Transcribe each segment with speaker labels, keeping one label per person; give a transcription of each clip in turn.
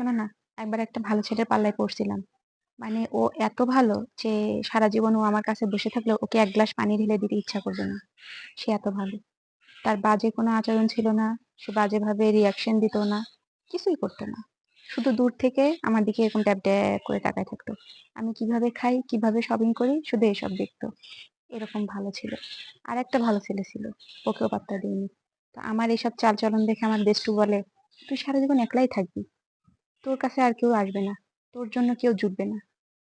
Speaker 1: শোনো না, একবার একটা ভালো ছেলের পাল্লায় পড়ছিলাম। মানে ও এত ভালো যে সারা জীবন ও আমার কাছে বসে থাকলেও ওকে এক গ্লাস পানি ঢেলে দিতে ইচ্ছা করবে না। সে এত ভালো। তার বাজে কোনো আচরণ ছিল না। সে বাজেভাবে রিঅ্যাকশন দিত না। কিছুই করতো না। শুধু দূর থেকে আমার দিকে এরকম ড্যাব ড্যাব করে তাকায় থাকতো। আমি কীভাবে খাই, কীভাবে শপিং করি শুধু এসব দেখতো। এরকম ভালো ছিল। আর একটা ভালো ছেলে ছিল। ওকেও পাত্তা দিইনি তো আমার এসব চালচলন দেখে আমার বেস্টু বলে, "তুই সারা জীবন একলাই থাকবি। তোর কাছে আর কেউ আসবে না। তোর জন্য কেউ জুটবে না।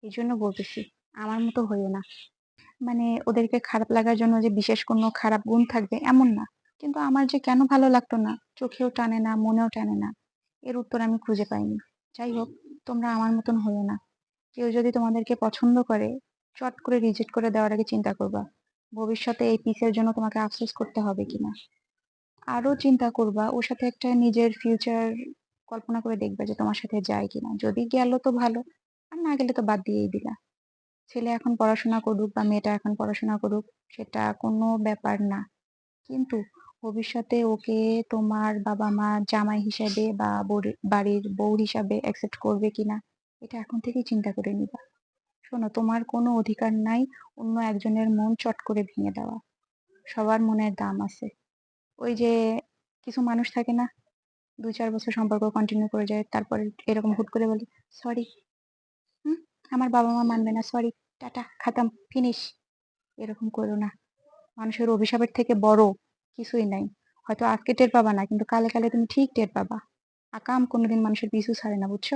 Speaker 1: এই জন্য বলতেছি, আমার মতো হইও না।" মানে ওদেরকে খারাপ লাগার জন্য যে বিশেষ কোনো খারাপ গুণ থাকবে এমন না। কিন্তু আমার যে কেন ভালো লাগতো না, চোখেও টানে না, মনেও টানে না। এর উত্তর আমি খুঁজে পাইনি। যাই হোক, তোমরা আমার মতন হইও না। কেউ যদি তোমাদেরকে পছন্দ করে, চট করে রিজেক্ট করে দেওয়ার আগে চিন্তা করবা। ভবিষ্যতে এই পিসের জন্য তোমাকে আফসোস করতে হবে কিনা। আরও চিন্তা করবা ওর সাথে একটা নিজের ফিউচার কল্পনা করে দেখবা যে তোমার সাথে যায় কিনা। যদি গেল তো ভালো, আর না গেলে তো বাদ দিয়েই দিলা। ছেলে এখন পড়াশোনা করুক বা মেয়েটা এখন পড়াশোনা করুক সেটা কোনো ব্যাপার না। কিন্তু ভবিষ্যতে ওকে তোমার বাবা-মা জামাই হিসাবে বা বাড়ির বউ হিসাবে অ্যাকসেপ্ট করবে কিনা এটা এখন থেকেই চিন্তা করে নিবা। শোনো তোমার কোনো অধিকার নাই অন্য একজনের মন চট করে ভেঙে দেওয়া। সবার মনের দাম আছে। ওই যে কিছু মানুষ থাকে না দুই চার বছর সম্পর্ক কন্টিনিউ করে যায়, তারপরে এরকম হুট করে বলে সরি হুম? আমার বাবা মা মানবে না সরি টাটা, খাতাম ফিনিশ এরকম করো না। মানুষের অভিশাপের থেকে বড় কিছুই নাই। হয়তো আজকে টের পাবা না, কিন্তু কালে কালে তুমি ঠিক টের পাবা। আকাম কোনোদিন মানুষের পিছু ছাড়ে না, বুঝছ?